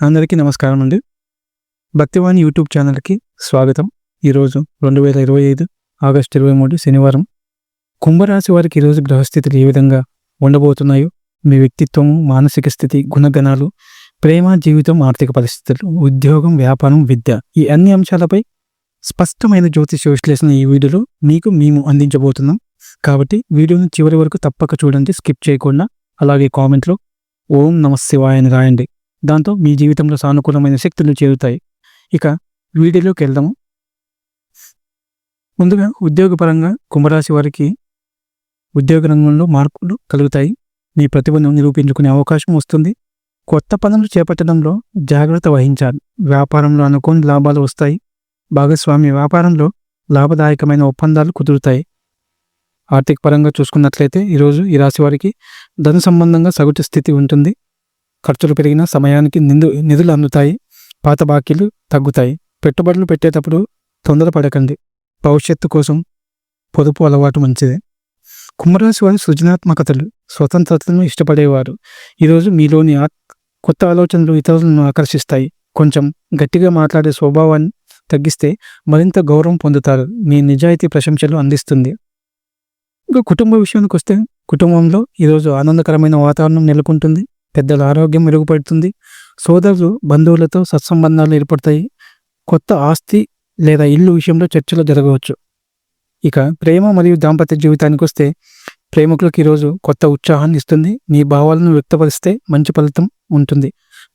అందరికీ నమస్కారం అండి. భక్తివాణి యూట్యూబ్ ఛానల్కి స్వాగతం. ఈరోజు రెండు వేల ఇరవై ఐదు ఆగస్టు ఇరవై మూడు శనివారం. కుంభరాశి వారికి ఈరోజు గ్రహస్థితులు ఏ విధంగా ఉండబోతున్నాయో మీ వ్యక్తిత్వం మానసిక స్థితి గుణగణాలు ప్రేమ జీవితం ఆర్థిక పరిస్థితులు ఉద్యోగం వ్యాపారం విద్య ఈ అన్ని అంశాలపై స్పష్టమైన జ్యోతిష విశ్లేషణ ఈ వీడియోలో మీకు మేము అందించబోతున్నాం. కాబట్టి వీడియోని చివరి వరకు తప్పక చూడండి స్కిప్ చేయకుండా. అలాగే కామెంట్లో ఓం నమ శివాయ రాయండి. దాంతో మీ జీవితంలో సానుకూలమైన శక్తులు చేరుతాయి. ఇక వీడియోలోకి వెళ్దాము ముందుగా ఉద్యోగపరంగా కుంభరాశి వారికి ఉద్యోగ రంగంలో మార్పులు కలుగుతాయి. మీ ప్రతిభను నిరూపించుకునే అవకాశం వస్తుంది. కొత్త పనులు చేపట్టడంలో జాగ్రత్త వహించాలి. వ్యాపారంలో అనుకోని లాభాలు వస్తాయి. భాగస్వామి వ్యాపారంలో లాభదాయకమైన ఒప్పందాలు కుదురుతాయి. ఆర్థిక పరంగా చూసుకున్నట్లయితే ఈరోజు ఈ రాశి వారికి ధన సంబంధంగా సగటు స్థితి ఉంటుంది. ఖర్చులు పెరిగిన సమయానికి నిందు నిధులు అందుతాయి పాత బాకీలు తగ్గుతాయి. పెట్టుబడులు పెట్టేటప్పుడు తొందరపడకండి భవిష్యత్తు కోసం పొదుపు అలవాటు మంచిది. కుంభరాశి వారి సృజనాత్మకతలు స్వతంత్రతను ఇష్టపడేవారు. ఈరోజు మీలోని కొత్త ఆలోచనలు ఇతరులను ఆకర్షిస్తాయి. కొంచెం గట్టిగా మాట్లాడే స్వభావాన్ని తగ్గిస్తే మరింత గౌరవం పొందుతారు. మీ నిజాయితీ ప్రశంసలు అందిస్తుంది. ఇంకా కుటుంబ విషయానికి వస్తే కుటుంబంలో ఈరోజు ఆనందకరమైన వాతావరణం నెలకొంటుంది. పెద్దల ఆరోగ్యం మెరుగుపడుతుంది. సోదరులు బంధువులతో సత్సంబంధాలు ఏర్పడతాయి. కొత్త ఆస్తి లేదా ఇల్లు విషయంలో చర్చలు జరగవచ్చు. ఇక ప్రేమ మరియు దాంపత్య జీవితానికి వస్తే ప్రేమికులకు ఈరోజు కొత్త ఉత్సాహాన్ని ఇస్తుంది. మీ భావాలను వ్యక్తపరిస్తే మంచి ఫలితం ఉంటుంది.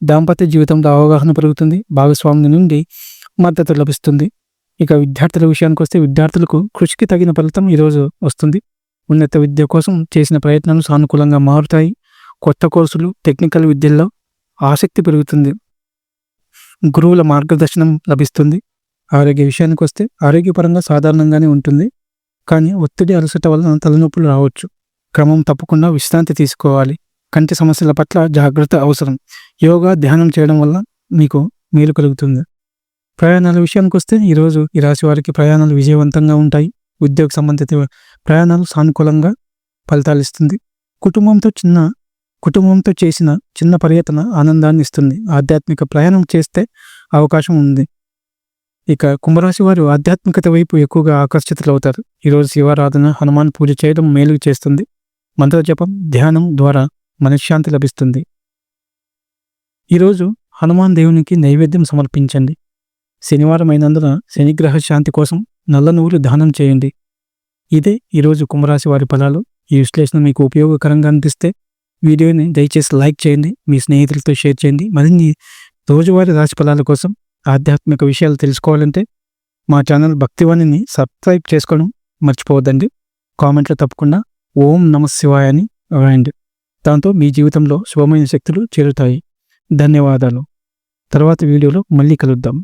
దాంపత్య జీవితంలో అవగాహన పెరుగుతుంది. భాగస్వామి నుండి మద్దతు లభిస్తుంది. ఇక విద్యార్థుల విషయానికి వస్తే విద్యార్థులకు కృషికి తగిన ఫలితం ఈరోజు వస్తుంది. ఉన్నత విద్య కోసం చేసిన ప్రయత్నాలు సానుకూలంగా మారుతాయి. కొత్త కోర్సులు టెక్నికల్ విద్యల్లో ఆసక్తి పెరుగుతుంది. గురువుల మార్గదర్శనం లభిస్తుంది. ఆరోగ్య విషయానికి వస్తే ఆరోగ్యపరంగా సాధారణంగానే ఉంటుంది. కానీ ఒత్తిడి అలసట వలన తలనొప్పులు రావచ్చు. క్రమం తప్పకుండా విశ్రాంతి తీసుకోవాలి. కంటి సమస్యల పట్ల జాగ్రత్త అవసరం. యోగా ధ్యానం చేయడం వల్ల మీకు మేలు కలుగుతుంది. ప్రయాణాల విషయానికి వస్తే ఈరోజు ఈ రాశి వారికి ప్రయాణాలు విజయవంతంగా ఉంటాయి. ఉద్యోగ సంబంధిత ప్రయాణాలు సానుకూలంగా ఫలితాలు ఇస్తుంది. కుటుంబంతో చిన్న కుటుంబంతో చేసిన చిన్న పర్యటన ఆనందాన్ని ఇస్తుంది. ఆధ్యాత్మిక ప్రయాణం చేస్తే అవకాశం ఉంది. ఇక కుంభరాశి వారు ఆధ్యాత్మికత వైపు ఎక్కువగా ఆకర్షితులవుతారు. ఈరోజు శివారాధన హనుమాన్ పూజ చేయడం మేలు చేస్తుంది. మంత్ర జపం ధ్యానం ద్వారా మనశ్శాంతి లభిస్తుంది. ఈరోజు హనుమాన్ దేవునికి నైవేద్యం సమర్పించండి. శనివారం అయినందున శనిగ్రహ శాంతి కోసం నల్ల నువ్వులు దానం చేయండి. ఇదే ఈరోజు కుంభరాశి వారి ఫలాలు. ఈ విశ్లేషణ మీకు ఉపయోగకరంగా అనిపిస్తే వీడియోని దయచేసి లైక్ చేయండి మీ స్నేహితులతో షేర్ చేయండి. మరిన్ని రోజువారీ రాశి ఫలాల కోసం ఆధ్యాత్మిక విషయాలు తెలుసుకోవాలంటే మా ఛానల్ భక్తివాణిని సబ్స్క్రైబ్ చేసుకోవడం మర్చిపోవద్దండి. కామెంట్లో తప్పకుండా ఓం నమ శివాయ అని రాయండి. దాంతో మీ జీవితంలో శుభమైన శక్తులు చేరుతాయి. ధన్యవాదాలు. తర్వాత వీడియోలో మళ్ళీ కలుద్దాం.